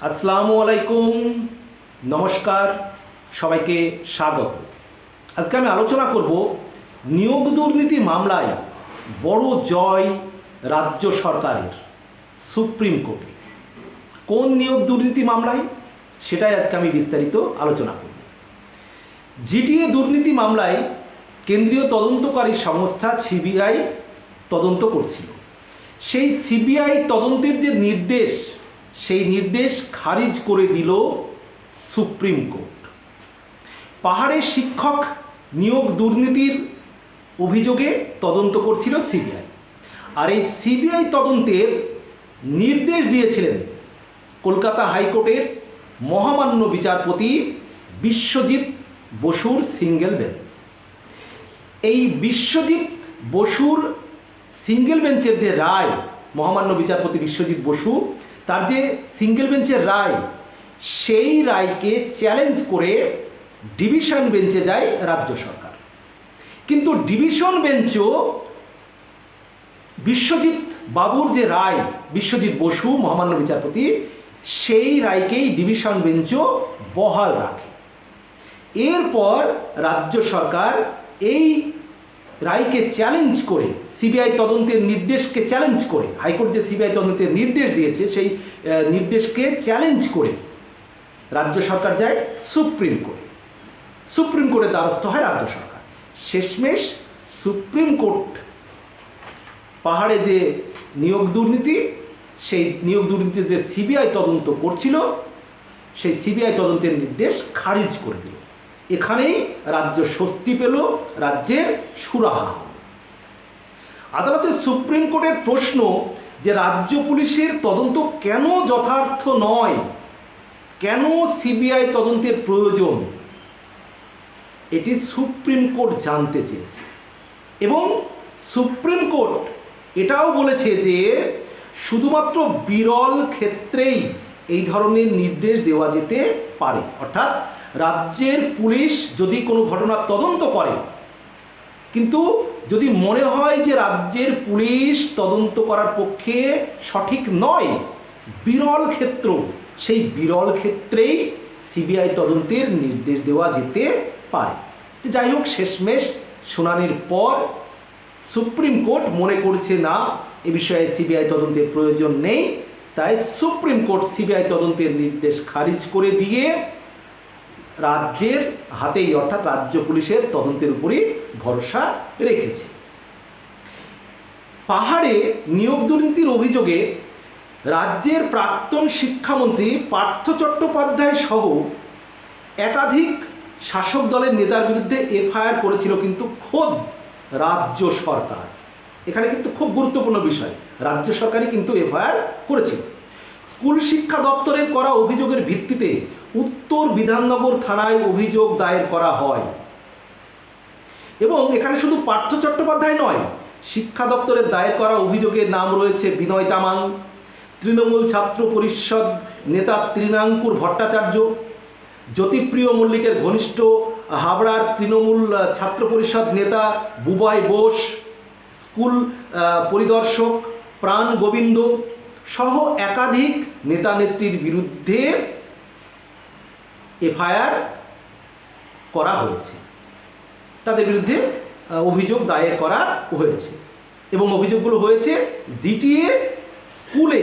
আসসালামু আলাইকুম। নমস্কার। সবাইকে স্বাগত। আজকে আমি আলোচনা করব নিয়োগ দুর্নীতি মামলায় বড় জয় রাজ্য সরকারের, সুপ্রিম কোর্টে। কোন নিয়োগ দুর্নীতি মামলায়? সেটাই আজকে আমি বিস্তারিত আলোচনা করব। জিটিএ দুর্নীতি মামলায় কেন্দ্রীয় তদন্তকারী সংস্থা সিবিআই তদন্ত করছিল। সেই সিবিআই তদন্তের যে নির্দেশ সেই নির্দেশ খারিজ করে দিল সুপ্রিম কোর্ট। পাহাড়ের শিক্ষক নিয়োগ দুর্নীতির অভিযোগে তদন্ত করছিল সিবিআই। আর এই সিবিআই তদন্তের নির্দেশ দিয়েছিলেন কলকাতা হাইকোর্টের মহামান্য বিচারপতি বিশ্বজিৎ বসুর সিঙ্গেল বেঞ্চ। এই বিশ্বজিৎ বসুর সিঙ্গেল বেঞ্চের যে রায় মহামান্য বিচারপতি বিশ্বজিৎ বসু তার যে সিঙ্গেল বেঞ্চের রায়, সেই রায়কে চ্যালেঞ্জ করে ডিভিশন বেঞ্চে যায় রাজ্য সরকার। কিন্তু ডিভিশন বেঞ্চও বিশ্বজিৎ বাবুর যে রায়, বিশ্বজিৎ বসু, মহামান্য বিচারপতি, সেই রায়কেই ডিভিশন বেঞ্চও বহাল রাখে। এরপর রাজ্য সরকার এই রায়কে চ্যালেঞ্জ করে সিবিআই তদন্তের নির্দেশকে চ্যালেঞ্জ করে, হাইকোর্ট যে সিবিআই তদন্তের নির্দেশ দিয়েছে, সেই নির্দেশকে চ্যালেঞ্জ করে রাজ্য সরকার যায় সুপ্রিম কোর্টে। সুপ্রিম কোর্টের দ্বারস্থ হয় রাজ্য সরকার। শেষমেশ সুপ্রিম কোর্ট পাহাড়ে যে নিয়োগ দুর্নীতি, সেই নিয়োগ দুর্নীতির যে সিবিআই তদন্ত করছিল, সেই সিবিআই তদন্তের নির্দেশ খারিজ করে দিল। এখানেই রাজ্য স্বস্তি পেল, রাজ্যের সুরাহা আদালতের সুপ্রিম কোর্টের প্রশ্ন যে রাজ্য পুলিশের তদন্ত কেন যথার্থ নয়, কেন সিবিআই তদন্তের প্রয়োজন, এটি সুপ্রিম কোর্ট জানতে চেয়েছে। এবং সুপ্রিম কোর্ট এটাও বলেছে যে শুধুমাত্র বিরল ক্ষেত্রেই এই ধরনের নির্দেশ দেওয়া যেতে পারে। অর্থাৎ রাজ্যের পুলিশ যদি কোনো ঘটনার তদন্ত করে, কিন্তু যদি মনে হয় যে রাজ্যের পুলিশ তদন্ত করার পক্ষে সঠিক নয়, বিরল ক্ষেত্র, সেই বিরল ক্ষেত্রেই সিবিআই তদন্তের নির্দেশ দেওয়া যেতে পারে। তো যাই হোক, শেষমেশ শুনানির পর সুপ্রিম কোর্ট মনে করছে, না, এ বিষয়ে সিবিআই তদন্তের প্রয়োজন নেই। তাই সুপ্রিম কোর্ট সিবিআই তদন্তের নির্দেশ খারিজ করে দিয়ে রাজ্যের হাতেই, অর্থাৎ রাজ্য পুলিশের তদন্তের উপরই ভরসা রেখেছে। পাহাড়ে নিয়োগ দুর্নীতির অভিযোগে রাজ্যের প্রাক্তন শিক্ষামন্ত্রী পার্থ চট্টোপাধ্যায় সহ একাধিক শাসক দলের নেতার বিরুদ্ধে এফআইআর করেছিল কিন্তু খোদ রাজ্য সরকার। এখানে কিন্তু খুব গুরুত্বপূর্ণ বিষয়, রাজ্য সরকারই কিন্তু এফআইআর করেছিল। স্কুল শিক্ষা দপ্তরের করা অভিযোগের ভিত্তিতে উত্তর বিধাননগর থানায় অভিযোগ দায়ের করা হয়। এবং এখানে শুধু পার্থ চট্টোপাধ্যায় নয়, শিক্ষা দপ্তরের দায়ের করা অভিযোগের নাম রয়েছে বিনয় তামাং, তৃণমূল ছাত্র পরিষদ নেতা তৃণাঙ্কুর ভট্টাচার্য, জ্যোতিপ্রিয় মল্লিকের ঘনিষ্ঠ হাবড়ার তৃণমূল ছাত্র পরিষদ নেতা বুবাই বোস, স্কুল পরিদর্শক প্রাণ গোবিন্দ সহ একাধিক নেতা নেত্রীর বিরুদ্ধে এফআইআর করা হয়েছে। তাদের বিরুদ্ধে অভিযোগ দায়ের করা হয়েছে এবং অভিযোগগুলো হয়েছে জিটিএ স্কুলে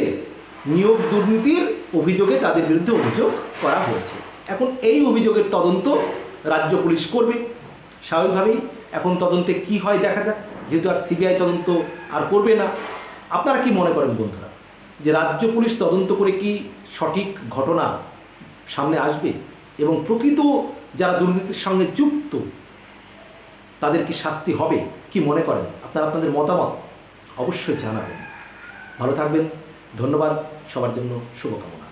নিয়োগ দুর্নীতির অভিযোগে তাদের বিরুদ্ধে অভিযোগ করা হয়েছে। এখন এই অভিযোগের তদন্ত রাজ্য পুলিশ করবে। স্বাভাবিকভাবেই এখন তদন্তে কি হয় দেখা যাক, যেহেতু আর সিবিআই তদন্ত আর করবে না। আপনারা কি মনে করেন বন্ধুরা? যে রাজ্য পুলিশ তদন্ত করে কি সঠিক ঘটনা সামনে আসবে? এবং প্রকৃত যারা দুর্নীতির সঙ্গে যুক্ত, তাদের কি শাস্তি হবে? কি মনে করেন? আপনারা আপনাদের মতামত অবশ্যই জানাবেন। ভালো থাকবেন। ধন্যবাদ। সবার জন্য শুভকামনা।